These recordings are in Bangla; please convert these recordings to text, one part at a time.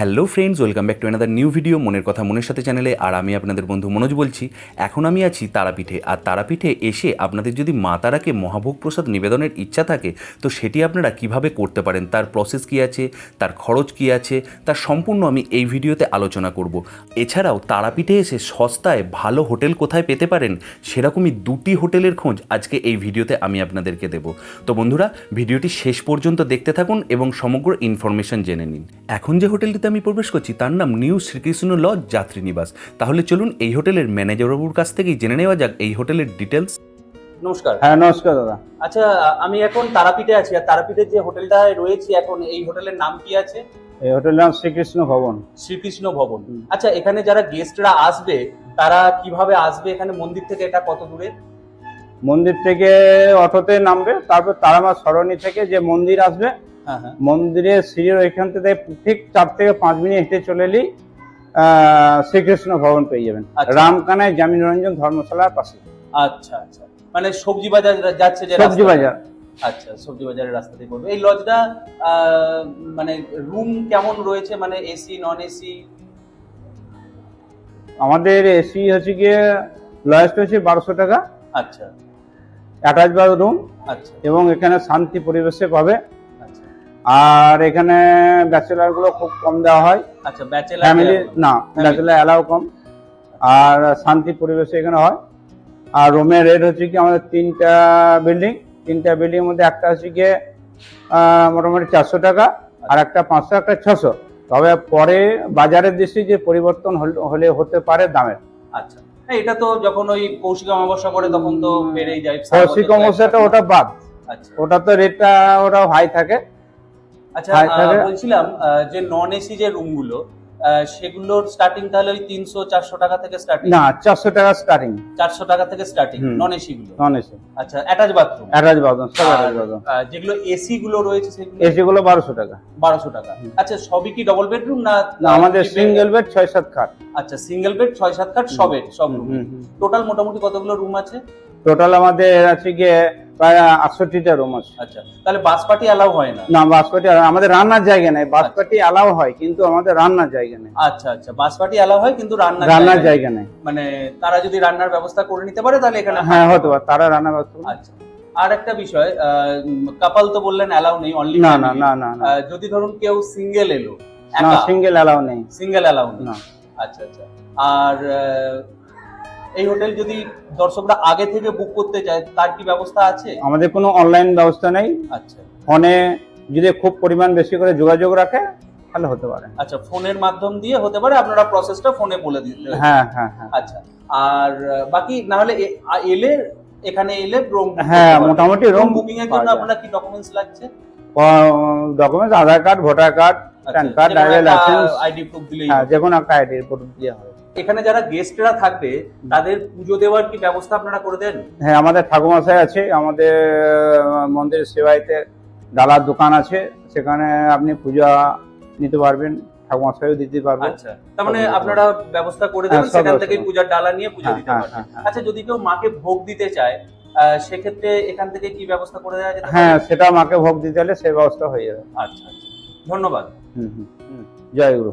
Hello friends welcome back to another new video মনের কথা মনের সাথে চ্যানেলে আর আমি আপনাদের বন্ধু মনোজ বলছি। এখন আমি আছি তারাপীঠে। আর তারাপীঠে এসে আপনাদের যদি মা তারাকে মহাভোগ প্রসাদ নিবেদনের ইচ্ছা থাকে, তো সেটি আপনারা কীভাবে করতে পারেন? তার প্রসেস কী আছে? তার খরচ কী আছে? তার সম্পূর্ণ আমি এই ভিডিওতে আলোচনা করব। এছাড়াও তারাপীঠে এসে সস্তায় ভালো হোটেল কোথায় পেতে পারেন? সেরকমই দুটি হোটেলের খোঁজ আজকে এই ভিডিওতে আমি আপনাদেরকে দেব। তো বন্ধুরা, ভিডিওটি শেষ পর্যন্ত দেখতে থাকুন এবং সমগ্র ইনফরমেশন জেনে নিন। এখন যে হোটেলটিতে আমি প্রবেশ করছি তার নাম নিউ শ্রীকৃষ্ণ লজ যাত্রী নিবাস তাহলে চলুন এই হোটেলের ম্যানেজারবাবুর কাছ থেকেই জেনে নেওয়া যাক এই হোটেলের ডিটেলস। নমস্কার। হ্যাঁ নমস্কার দাদা। আচ্ছা আমি এখন তারাপীঠে আছি আর তারাপীঠের যে হোটেলটায় রয়েছি এখন এই হোটেলের নাম কি আছে? এই হোটেলের নাম শ্রীকৃষ্ণ ভবন। শ্রীকৃষ্ণ ভবন। আচ্ছা এখানে যারা গেস্টরা আসবে তারা কীভাবে আসবে? এখানে মন্দির থেকে এটা কত দূরে? মন্দির থেকে অটোতে নামবে তারপর তারামা সরণি থেকে যে মন্দির আসবে মন্দিরের সিঁড়ির ওইখান থেকে ঠিক চার থেকে পাঁচ মিনিট হেঁটে চলে আহ, শ্রীকৃষ্ণ ভবন পেয়ে যাবেন। আচ্ছা। রামকানায় জামিন রঞ্জন ধর্মশালার পাশে। আচ্ছা আচ্ছা। মানে সবজি বাজার যাচ্ছে যে সবজি বাজার। আচ্ছা সবজি বাজারের রাস্তা দিয়ে পড়বে এই লজটা মানে রুম কেমন রয়েছে? মানে এসি নন এসি আমাদের এসি হচ্ছে গিয়ে লয়েস্ট হচ্ছে বারোশো টাকা। আচ্ছা। অ্যাটাচ বাথরুম আচ্ছা। এবং এখানে শান্তি পরিবেশে পাবে। আর এখানে ব্যাচেলারগুলো খুব কম দেওয়া হয়। আচ্ছা ব্যাচেলার ফ্যামিলি না ব্যাচেলার অ্যালাউ কম। আর শান্তি পরিবেশে এখানে হয়। আর রুমের রেট হচ্ছে কি আমাদের তিনটা বিল্ডিং তিনটা বিল্ডিং মধ্যে একটা হচ্ছে গিয়ে মোটামুটি চারশো টাকা আর একটা পাঁচশো একটা ছশো। তবে পরে বাজারের দৃষ্টি যে পরিবর্তন হলে হতে পারে দামের। আচ্ছা। হ্যাঁ, এটা তো যখন ওই কৌশিক অমাবস্যা করে তখন তো বেড়েই যায়। কৌশিক অমাবস্যাটা ওটা বাদ। আচ্ছা। ওটা তো রেটটা ওটা হাই থাকে। আচ্ছা থাকে। বলছিলাম যে নন এসি যে রুমগুলো আহ, সেগুলোর স্টার্টিং তাহলে ওই তিনশো চারশো টাকা থেকে স্টার্টিং না চারশো টাকা স্টার্টিং চারশো টাকা থেকে স্টার্টিং নন এসি গুলো? নন এসি আচ্ছা অ্যাটাচ বাথরুম অ্যাটাচ বাথরুম সব অ্যাটাচ বাথরুম যেগুলো এসি গুলো রয়েছে সেগুলো? এসি গুলো বারোশো টাকা। বারোশো টাকা। আচ্ছা সবই কি ডবল বেডরুম না না আমাদের সিঙ্গেল বেড ছয় সাত খাট। আচ্ছা সিঙ্গেল বেড ছয় সাত খাট সবের সব রুম। টোটাল মোটামুটি কতগুলো রুম আছে? টোটাল আমাদের আছে গিয়ে প্রায় আটষট্টিটা রুম আছে। আচ্ছা তাহলে বাস পার্টি অ্যালাউ হয় না? না বাসপাটি আমাদের রান্নার জায়গা নেই। বাসপাটি অ্যালাউ হয় কিন্তু আমাদের রান্নার জায়গা নেই। আচ্ছা আচ্ছা বাস পার্টি অ্যালাউ হয় কিন্তু রান্নার রান্নার জায়গা নেই। মানে তারা যদি রান্নার ব্যবস্থা করে নিতে পারে তাহলে এখানে হ্যাঁ হতে পারে। তারা রান্না ব্যবস্থা আচ্ছা। আর একটা বিষয় কাপাল তো বললেন অ্যালাউ নেই অনলি না না না না যদি ধরুন কেউ সিঙ্গেল এলো না সিঙ্গেল অ্যালাউ নেই। সিঙ্গেল অ্যালাউ নেই। না। আচ্ছা আচ্ছা। আর এই হোটেল যদি দর্শকরা আগে থেকে বুক করতে চায় তার কি ব্যবস্থা আছে? আমাদের কোনো অনলাইন ব্যবস্থা নেই। আচ্ছা। ফোনে যদি খুব পরিমাণ বেশি করে যোগাযোগ রাখে তাহলে হতে পারে। আচ্ছা ফোনের মাধ্যম দিয়ে হতে পারে আপনারা প্রসেসটা ফোনে বলে দিতে হ্যাঁ হ্যাঁ হ্যাঁ। আচ্ছা আর বাকি না হলে এলে এখানে এলে রুম হ্যাঁ মোটামুটি রুম বুকিং এর জন্য আপনারা কি ডকুমেন্টস লাগছে? Documents Aadhaar card voter card PAN card driving licence ID proof দিলেই হ্যাঁ। যে কোনো একটা আইডি রিপোর্ট দিয়ে হবে। এখানে যারা গেস্টরা থাকবে তাদের পুজো দেওয়ার কি ব্যবস্থা আপনারা করে দেন? হ্যাঁ আমাদের ঠাকুরমশাই আছে আমাদের মন্দিরের সেবাইতে ডালার দোকান আছে সেখানে আপনি পূজা নিতে পারবেন ঠাকুরমশাইও দিতে পারবেন আচ্ছা তার মানে আপনারা ব্যবস্থা। করে হ্যাঁ, দেবেন সেখান থেকে পূজার ডালা নিয়ে পুজো হ্যাঁ, দিতে হ্যাঁ, পারবেন। হ্যাঁ, হ্যাঁ। আচ্ছা যদি কেউ মাকে ভোগ দিতে চায় আহ, সেক্ষেত্রে এখান থেকে কি ব্যবস্থা করে দেওয়া যেতে হ্যাঁ সেটা মাকে ভোগ দিতে হলে সেই ব্যবস্থা হয়ে যাবে। আচ্ছা আচ্ছা। ধন্যবাদ। হুম হুম হুম। জয় গুরু।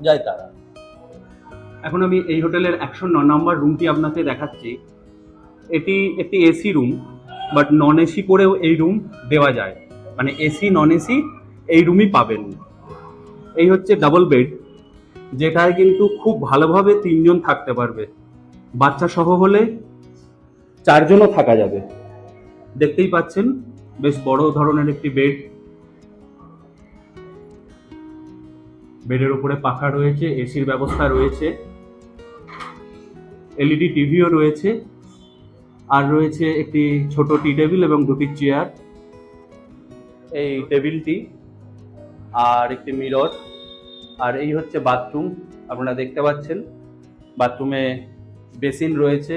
জয় তারা। এখন আমি এই হোটেলের একশো ন নম্বর রুমটি আপনাকে দেখাচ্ছি। এটি একটি AC room but non AC করেও এই রুম দেওয়া যায়। মানে এসি নন এসি এই রুমই পাবেন। এই হচ্ছে ডাবল বেড যেটায় কিন্তু খুব ভালোভাবে তিনজন থাকতে পারবে। বাচ্চা সহ হলে চারজনও থাকা যাবে। দেখতেই পাচ্ছেন, বেশ বড় ধরনের একটি বেড বেডের উপরে পাখা রয়েছে এসির ব্যবস্থা রয়েছে। এলইডি টিভিও রয়েছে। আর রয়েছে একটি ছোট টি টেবিল এবং দুটি চেয়ার এই টেবিলটি আর একটি মিরর আর এই হচ্ছে বাথরুম আপনারা দেখতে পাচ্ছেন বাথরুমে বেসিন রয়েছে,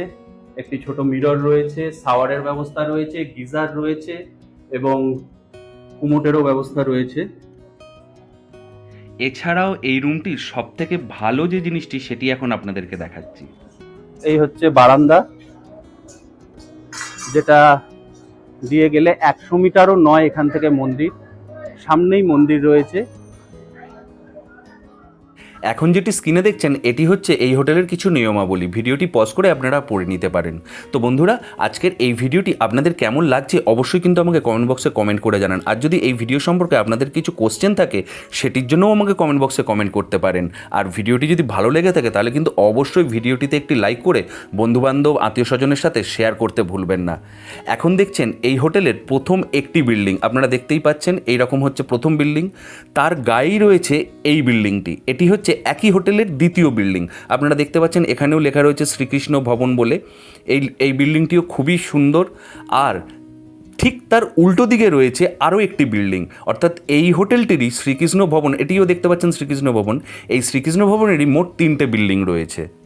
একটি ছোট মিরর রয়েছে শাওয়ারের ব্যবস্থা রয়েছে, গিজার রয়েছে এবং কুমোটেরও ব্যবস্থা রয়েছে। এছাড়াও এই রুমটির সব থেকে ভালো যে জিনিসটি, সেটি এখন আপনাদেরকে দেখাচ্ছি। এই হচ্ছে বারান্দা, যেটা দিয়ে গেলে একশো মিটারও নয় এখান থেকে মন্দির। সামনেই মন্দির রয়েছে। এখন যেটি স্ক্রিনে দেখছেন, এটি হচ্ছে এই হোটেলের কিছু নিয়মাবলী। ভিডিওটি পজ করে আপনারা পড়ে নিতে পারেন। তো বন্ধুরা, আজকের এই ভিডিওটি আপনাদের কেমন লাগছে অবশ্যই কিন্তু আমাকে কমেন্ট বক্সে কমেন্ট করে জানান। আর যদি এই ভিডিও সম্পর্কে আপনাদের কিছু কোশ্চেন থাকে, সেটির জন্যও আমাকে কমেন্ট বক্সে কমেন্ট করতে পারেন। আর ভিডিওটি যদি ভালো লেগে থাকে, তাহলে কিন্তু অবশ্যই ভিডিওটিতে একটি লাইক করে বন্ধুবান্ধব আত্মীয় স্বজনের সাথে শেয়ার করতে ভুলবেন না। এখন দেখছেন, এই হোটেলের প্রথম একটি বিল্ডিং আপনারা দেখতেই পাচ্ছেন এই রকম হচ্ছে প্রথম বিল্ডিং তার গায়েই রয়েছে এই বিল্ডিংটি এটি হচ্ছে একই হোটেলের দ্বিতীয় বিল্ডিং। আপনারা দেখতে পাচ্ছেন এখানেও লেখা রয়েছে শ্রীকৃষ্ণ ভবন বলে। এই এই বিল্ডিংটিও খুবই সুন্দর। আর ঠিক তার উল্টো দিকে রয়েছে আরও একটি বিল্ডিং। অর্থাৎ এই হোটেলটিরই শ্রীকৃষ্ণ ভবন, এটিও দেখতে পাচ্ছেন শ্রীকৃষ্ণ ভবন। এই শ্রীকৃষ্ণ ভবনেরই মোট তিনটে বিল্ডিং রয়েছে।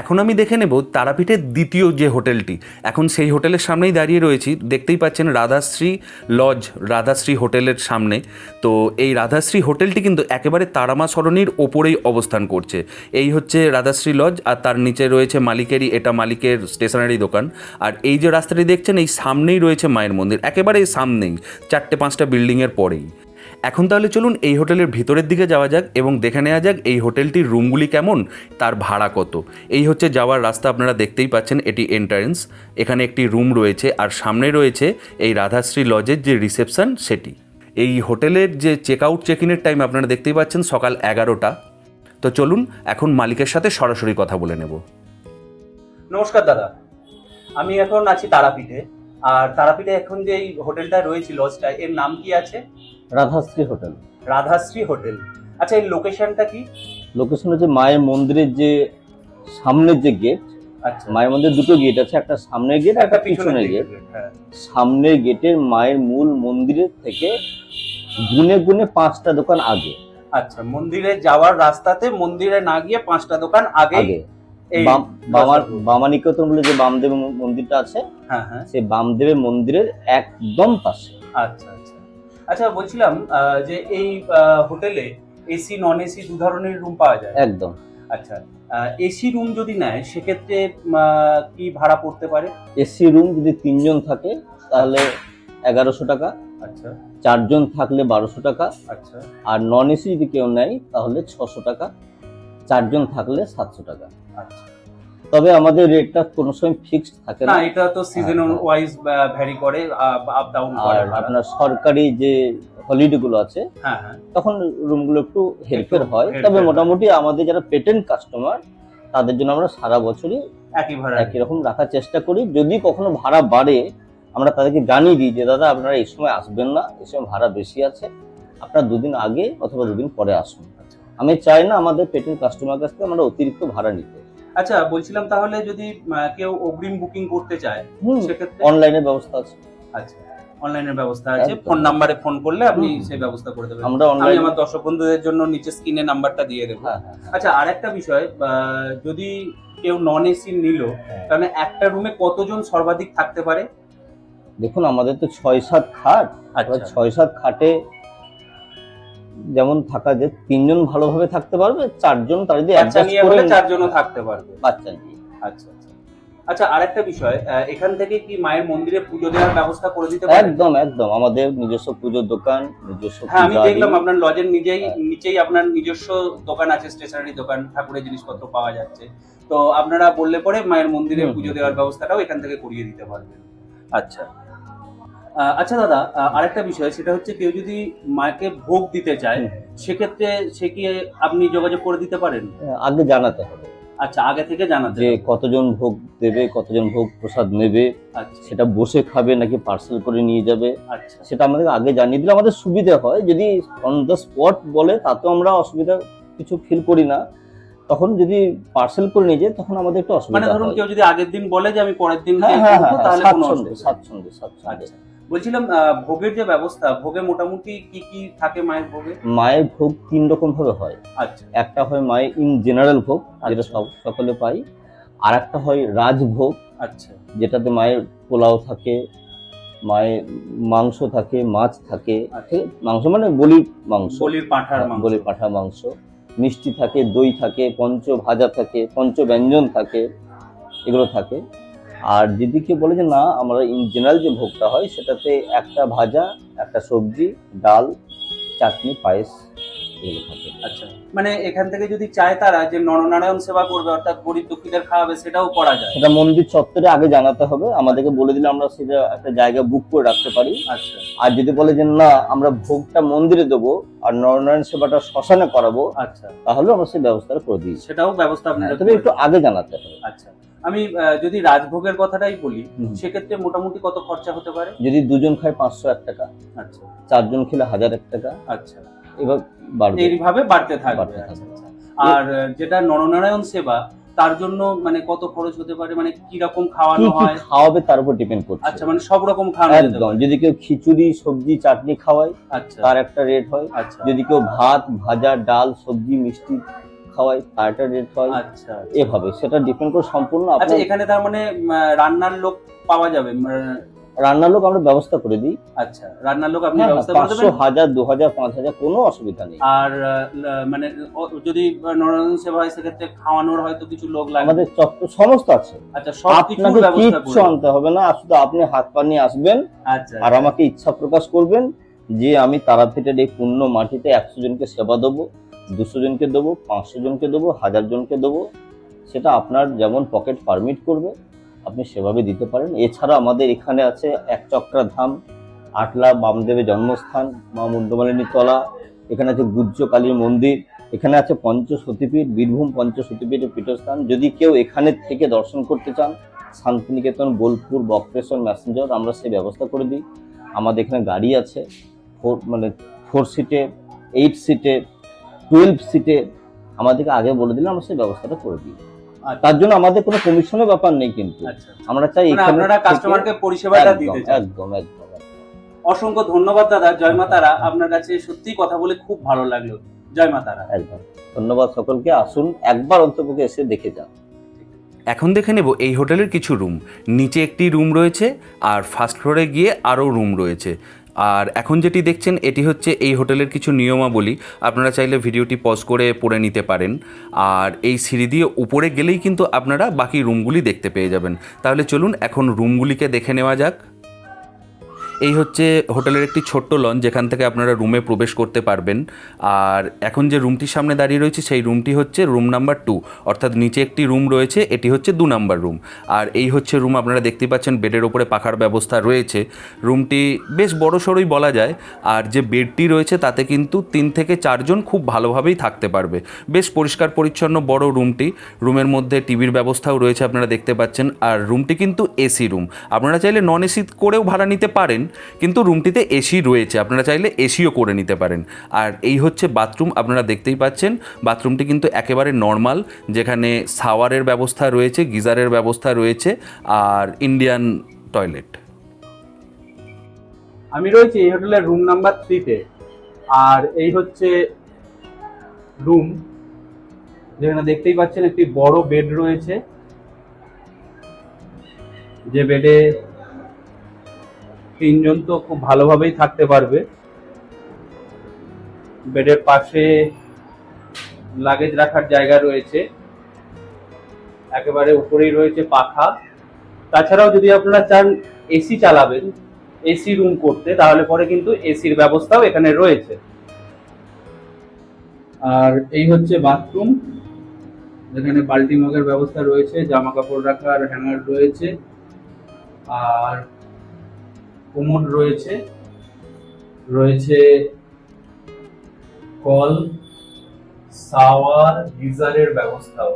এখন আমি দেখে নেব তারাপীঠের দ্বিতীয় যে হোটেলটি। এখন সেই হোটেলের সামনেই দাঁড়িয়ে রয়েছি। দেখতেই পাচ্ছেন রাধাশ্রী লজ, রাধাশ্রী হোটেলের সামনে। তো এই রাধাশ্রী হোটেলটি কিন্তু একেবারে তারামা সরণির ওপরেই অবস্থান করছে। এই হচ্ছে রাধাশ্রী লজ আর তার নিচে রয়েছে মালিকেরই, এটা মালিকের স্টেশনারি দোকান। আর এই যে রাস্তাটি দেখছেন, এই সামনেই রয়েছে মায়ের মন্দির। একেবারে সামনেই, চারটে পাঁচটা বিল্ডিংয়ের পরেই। এখন তাহলে চলুন এই হোটেলের ভিতরের দিকে যাওয়া যাক এবং দেখে নেওয়া যাক এই হোটেলটির রুমগুলি কেমন, তার ভাড়া কত। এই হচ্ছে যাওয়ার রাস্তা, আপনারা দেখতেই পাচ্ছেন এটি এন্ট্রান্স এখানে একটি রুম রয়েছে আর সামনে রয়েছে এই রাধাশ্রী লজের যে রিসেপশন সেটি। এই হোটেলের যে চেক আউট চেক ইনের টাইম আপনারা দেখতেই পাচ্ছেন সকাল এগারোটা। তো চলুন, এখন মালিকের সাথে সরাসরি কথা বলে নেব। নমস্কার দাদা, আমি এখন আছি তারাপীঠে। আর তারাপীঠে এখন যে এই হোটেলটা রয়েছে লজটা এর নাম কি আছে? রাধাশ্রী হোটেল। রাধাশ্রী হোটেল। আচ্ছা এই লোকেশনটা কি? লোকেশন হচ্ছে মায়ের মন্দিরের যে সামনের যে গেট আচ্ছা। মায়ের মন্দির দুটো গেট আছে একটা সামনের গেট একটা পিছনের গেট হ্যাঁ। সামনের গেটের মায়ের মূল মন্দিরের থেকে গুনে গুনে পাঁচটা দোকান আগে। আচ্ছা মন্দিরে যাওয়ার রাস্তাতে মন্দিরে না গিয়ে পাঁচটা দোকান আগে বামানিকেতন বলে যে বামদেব মন্দিরটা আছে হ্যাঁ হ্যাঁ। সেই বামদেবের মন্দিরের একদম পাশে। আচ্ছা। আচ্ছা বলছিলাম যে এই হোটেলে এসি নন এসি দু ধরনের রুম পাওয়া যায়। একদম। আচ্ছা এসি রুম যদি নেয় সেক্ষেত্রে কি ভাড়া পড়তে পারে? এসি রুম যদি তিনজন থাকে তাহলে এগারোশো টাকা। আচ্ছা। চারজন থাকলে বারোশো টাকা। আচ্ছা। আর নন এসি যদি কেউ নেয় তাহলে ছশো টাকা। চারজন থাকলে সাতশো টাকা। আচ্ছা। তবে আমাদের রেটটা কোনো সময় ফিক্সড থাকে না। এটা তো সিজন। ওয়াইজ ভ্যারি করে আপ ডাউন করে। আপনার সরকারি যে হলিডে গুলো আছে হ্যাঁ হ্যাঁ। তখন রুমগুলো একটু হেল্পের হয়। তবে মোটামুটি আমাদের যারা পেটেন্ট কাস্টমার তাদের জন্য আমরা সারা বছরই একই ভাড়া। একই রকম রাখার চেষ্টা করি। যদি কখনো ভাড়া বাড়ে আমরা তাদেরকে জানিয়ে দিই যে দাদা আপনারা এই সময় আসবেন না এই সময় ভাড়া বেশি আছে। আপনারা দুদিন আগে অথবা দুদিন পরে আসুন। আচ্ছা। আমি চাই না আমাদের পেটেন্ট কাস্টমার কাছ থেকে আমরা অতিরিক্ত ভাড়া নিতে। আচ্ছা বলছিলাম তাহলে যদি কেউ অগ্রিম বুকিং করতে চায় সেক্ষেত্রে? অনলাইনের ব্যবস্থা আছে। আচ্ছা অনলাইনের ব্যবস্থা আছে। ফোন নাম্বারে ফোন করলে আপনি। সেই ব্যবস্থা করে দেবেন। আমরা আমি অনলাইন আমার দর্শক বন্ধুদের জন্য নিচে স্ক্রিনে নাম্বারটা দিয়ে দেবো। হ্যাঁ হ্যাঁ আচ্ছা আর একটা বিষয় যদি কেউ নন এসি নিল হ্যাঁ। তাহলে একটা রুমে কতজন সর্বাধিক থাকতে পারে? দেখুন আমাদের তো ছয় সাত খাট আচ্ছা। ছয় সাত খাটে যেমন থাকা যে তিনজন ভালোভাবে থাকতে পারবে চারজন তার যদি বাচ্চা নিয়ে হলে চারজনও থাকতে পারবে। বাচ্চা নিয়ে। আচ্ছা আচ্ছা। আচ্ছা আরেকটা বিষয় এখান থেকে কি মায়ের মন্দিরে পুজো দেওয়ার ব্যবস্থা করে দিতে পারেন? একদম একদম। আমাদের নিজস্ব পুজোর দোকান নিজস্ব হ্যাঁ আমি দেখলাম আপনার লজের নিজেই হ্যাঁ। নিচেই আপনার নিজস্ব দোকান আছে স্টেশনারি দোকান ঠাকুরের জিনিসপত্র পাওয়া যাচ্ছে। তো আপনারা বললে পরে মায়ের মন্দিরে পুজো দেওয়ার ব্যবস্থাটাও এখান থেকে করিয়ে দিতে পারবেন। আচ্ছা। আচ্ছা দাদা আরেকটা বিষয় সেটা হচ্ছে কেউ যদি মাকে ভোগ দিতে চায় সেক্ষেত্রে সে কি আপনি যোগাযোগ করে দিতে পারেন? আগে জানাতে হবে। আচ্ছা আগে থেকে জানাতে যে কতজন ভোগ দেবে কতজন ভোগ প্রসাদ নেবে আচ্ছা। সেটা বসে খাবে নাকি পার্সেল করে নিয়ে যাবে আচ্ছা। সেটা আমাদের আগে জানিয়ে দিলে আমাদের সুবিধা হয়। যদি অন দ্য স্পট বলে তাতেও আমরা অসুবিধা কিছু ফিল করি না। তখন যদি পার্সেল করে নিয়ে যায় তখন আমাদের একটু অসুবিধা মানে অসুবিধা ধরুন কেউ যদি আগের দিন বলে যে আমি পরের দিন হ্যাঁ হ্যাঁ হ্যাঁ তাহলে কোনো অসুবিধা স্বাচ্ছন্দ্যে। আচ্ছা। বলছিলাম ভোগের যে ব্যবস্থা ভোগে মোটামুটি কি কি থাকে মায়ের ভোগে? মায়ের ভোগ তিন রকম ভাবে হয়। আচ্ছা। একটা হয় মায়ের ইন জেনারেল ভোগ যেটা আচ্ছা। সব সকলে পাই আর একটা হয় রাজভোগ আচ্ছা। যেটাতে মায়ের পোলাও থাকে মায়ের মাংস থাকে মাছ থাকে। আচ্ছা। মাংস মানে বলির মাংস। বলির পাঁঠার হ্যাঁ, মাংস। বলির পাঠা মাংস। মিষ্টি থাকে দই থাকে পঞ্চ ভাজা থাকে পঞ্চ ব্যঞ্জন থাকে এগুলো থাকে। আর যদি কেউ বলে যে না আমরা ইন জেনারেল যে ভোগটা হয় সেটাতে একটা ভাজা একটা সবজি ডাল চাটনি পায়েস এগুলো থাকে। আচ্ছা মানে এখান থেকে যদি চায় তারা যে নরনারায়ণ সেবা করবে অর্থাৎ গরিব দুঃখীদের খাওয়াবে সেটাও করা যায়? সেটা মন্দির চত্বরে আগে জানাতে হবে। আমাদেরকে বলে দিলে আমরা সেটা একটা জায়গা বুক করে রাখতে পারি। আচ্ছা। আর যদি বলে যে না আমরা ভোগটা মন্দিরে দেবো আর নরনারায়ণ সেবাটা শ্মশানে করাবো আচ্ছা। তাহলে আমরা সেই ব্যবস্থাটা করে দিই সেটাও ব্যবস্থা আপনারা তবে একটু আগে জানাতে হবে। আচ্ছা। আমি যদি রাজভোগের কথাটাই বলি সেক্ষেত্রে মোটামুটি কত খরচা হতে পারে? যদি দুজন খায় পাঁচশো এক টাকা আচ্ছা। চারজন খেলে হাজার এক টাকা আচ্ছা। এবার বাড়বে। এইভাবে বাড়তে থাকবে। আচ্ছা। আচ্ছা। আর যেটা নরনারায়ণ সেবা তার জন্য মানে কত খরচ হতে পারে? মানে কি রকম খাওয়ানো হয়? খাওয়াবে তার উপর ডিপেন্ড করছে। আচ্ছা মানে সব রকম খাওয়ানো একদম। যদি কেউ খিচুড়ি সবজি চাটনি খাওয়ায় আচ্ছা। তার একটা রেট হয়। আচ্ছা। যদি কেউ ভাত ভাজা ডাল সবজি মিষ্টি তার একটা রেট হয় আচ্ছা এভাবে। সেটা ডিপেন্ড করে সম্পূর্ণ আচ্ছা এখানে তার মানে রান্নার লোক পাওয়া যাবে রান্নার লোক আমরা ব্যবস্থা করে দিই। আচ্ছা রান্নার লোক আপনি হ্যাঁ, ব্যবস্থা করে দেবেন? হাজার দু হাজার পাঁচ হাজার কোনো অসুবিধা নেই। আর মানে যদি নরনারায়ণ সেবা হয় সেক্ষেত্রে খাওয়ানোর হয়তো কিছু লোক লাগবে। আমাদের চত্বর সমস্ত আছে। আচ্ছা সব কিছু ব্যবস্থা করে আনতে হবে না শুধু আপনি হাত পা নিয়ে আসবেন আচ্ছা। আর আমাকে ইচ্ছা প্রকাশ করবেন যে আমি তারাপীঠের এই পূর্ণ মাটিতে একশো জনকে সেবা দেবো। দুশো জনকে দেবো, পাঁচশো জনকে দেবো, হাজার জনকে দেবো। সেটা আপনার যেমন পকেট পারমিট করবে, আপনি সেভাবে দিতে পারেন। এছাড়া আমাদের এখানে আছে এক চক্রা ধাম, আটলা বামদেবের জন্মস্থান, মা মুন্ডমালিনী তলা, এখানে আছে গুজ্জ কালীর মন্দির, এখানে আছে পঞ্চসতীপীঠ বীরভূম পঞ্চ সতীপীঠের পীঠস্থান। যদি কেউ এখানে থেকে দর্শন করতে চান, শান্তিনিকেতন, বোলপুর, বক্রেশ্বর, ম্যাসেঞ্জার, আমরা সেই ব্যবস্থা করে দিই। আমাদের এখানে গাড়ি আছে, ফোর মানে ফোর সিটে এইট সিটে টুয়েলভ সিটে আমাদেরকে আগে বলে দিলে আমরা সেই ব্যবস্থাটা করে দিই। আচ্ছা। তার জন্য আমাদের কোনো কমিশনের ব্যাপার নেই কিন্তু। আচ্ছা আমরা চাই মানে আপনারা কাস্টমারকে পরিষেবাটা দিতে একদম একদম একদম। অসংখ্য ধন্যবাদ দাদা। জয় মা তারা আপনার কাছে সত্যি কথা বলে খুব ভালো লাগল। জয় মা তারা। একদম। ধন্যবাদ সকলকে। আসুন একবার অন্তপক্ষে এসে দেখে যান। এখন দেখে নেব এই হোটেলের কিছু রুম। নিচে একটি রুম রয়েছে আর ফার্স্ট ফ্লোরে গিয়ে আরও রুম রয়েছে। আর এখন যেটি দেখছেন, এটি হচ্ছে এই হোটেলের কিছু নিয়মাবলী। আপনারা চাইলে ভিডিওটি পজ করে পড়ে নিতে পারেন। আর এই সিঁড়ি দিয়ে উপরে গেলেই কিন্তু আপনারা বাকি রুমগুলি দেখতে পেয়ে যাবেন। তাহলে চলুন এখন রুমগুলিকে দেখে নেওয়া যাক। এই হচ্ছে হোটেলের একটি ছোট্ট লঞ্চ যেখান থেকে আপনারা রুমে প্রবেশ করতে পারবেন। আর এখন যে রুমটির সামনে দাঁড়িয়ে রয়েছে, সেই রুমটি হচ্ছে রুম নাম্বার টু অর্থাৎ নিচে একটি রুম রয়েছে, এটি হচ্ছে দু নাম্বার রুম আর এই হচ্ছে রুম আপনারা দেখতে পাচ্ছেন, বেডের ওপরে পাখার ব্যবস্থা রয়েছে। রুমটি বেশ বড় সড়োই বলা যায়, আর যে বেডটি রয়েছে, তাতে কিন্তু তিন থেকে চারজন খুব ভালোভাবেই থাকতে পারবে। বেশ পরিষ্কার পরিচ্ছন্ন বড় রুমটি রুমের মধ্যে টিভির ব্যবস্থাও রয়েছে, আপনারা দেখতে পাচ্ছেন। আর রুমটি কিন্তু এসি রুম আপনারা চাইলে নন এসি করেও ভাড়া নিতে পারেন। কিন্তু রুমটিতে এসি রয়েছে। আপনারা চাইলে এসিও করে নিতে পারেন। আর এই হচ্ছে বাথরুম, আপনারা দেখতেই পাচ্ছেন। বাথরুমটি কিন্তু একেবারে নর্মাল, যেখানে শাওয়ারের ব্যবস্থা রয়েছে, গিজারের ব্যবস্থা রয়েছে, আর ইন্ডিয়ান টয়লেট। আমি রয়েছি এই হোটেলের রুম নাম্বার থ্রিতে। আর এই হচ্ছে রুম, যেখানে দেখতেই পাচ্ছেন একটি বড় বেড রয়েছে। যে বেডে তিনজন তো খুব ভালোভাবেই থাকতে পারবে। বেডের পাশে লাগেজ রাখার জায়গা রয়েছে। একেবারে উপরেই রয়েছে পাখা। তাছাড়াও যদি আপনারা চান এসি চালাবেন এসি রুম করতে, তাহলে পরে কিন্তু এসির ব্যবস্থাও এখানে রয়েছে। আর এই হচ্ছে বাথরুম যেখানে বাল্টি মগের ব্যবস্থা রয়েছে জামা কাপড় রাখার হ্যাঙ্গার রয়েছে। আর কোমর রয়েছে। রয়েছে কল সাওয়ার গিজারের ব্যবস্থাও।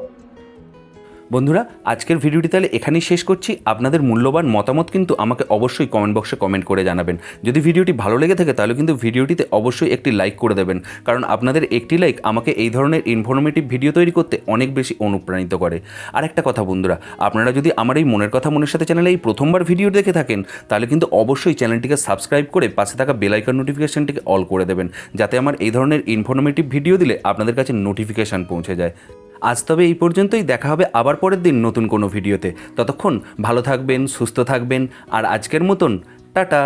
বন্ধুরা, আজকের ভিডিওটি তাহলে এখানেই শেষ করছি। আপনাদের মূল্যবান মতামত কিন্তু আমাকে অবশ্যই কমেন্ট বক্সে কমেন্ট করে জানাবেন। যদি ভিডিওটি ভালো লেগে থাকে, তাহলে কিন্তু ভিডিওটিতে অবশ্যই একটি লাইক করে দেবেন। কারণ আপনাদের একটি লাইক আমাকে এই ধরনের ইনফরমেটিভ ভিডিও তৈরি করতে অনেক বেশি অনুপ্রাণিত করে। আর একটা কথা বন্ধুরা, আপনারা যদি আমার এই মনের কথা মনের সাথে চ্যানেলে এই প্রথমবার ভিডিও দেখে থাকেন, তাহলে কিন্তু অবশ্যই চ্যানেলটিকে সাবস্ক্রাইব করে পাশে থাকা বেলাইকন নোটিফিকেশনটিকে অল করে দেবেন। যাতে আমার এই ধরনের ইনফরমেটিভ ভিডিও দিলে আপনাদের কাছে নোটিফিকেশান পৌঁছে যায়। আজ তবে এই পর্যন্তই, দেখা হবে আবার পরের দিন নতুন কোনো ভিডিওতে। ততক্ষণ ভালো থাকবেন, সুস্থ থাকবেন, আর আজকের মতন, টাটা।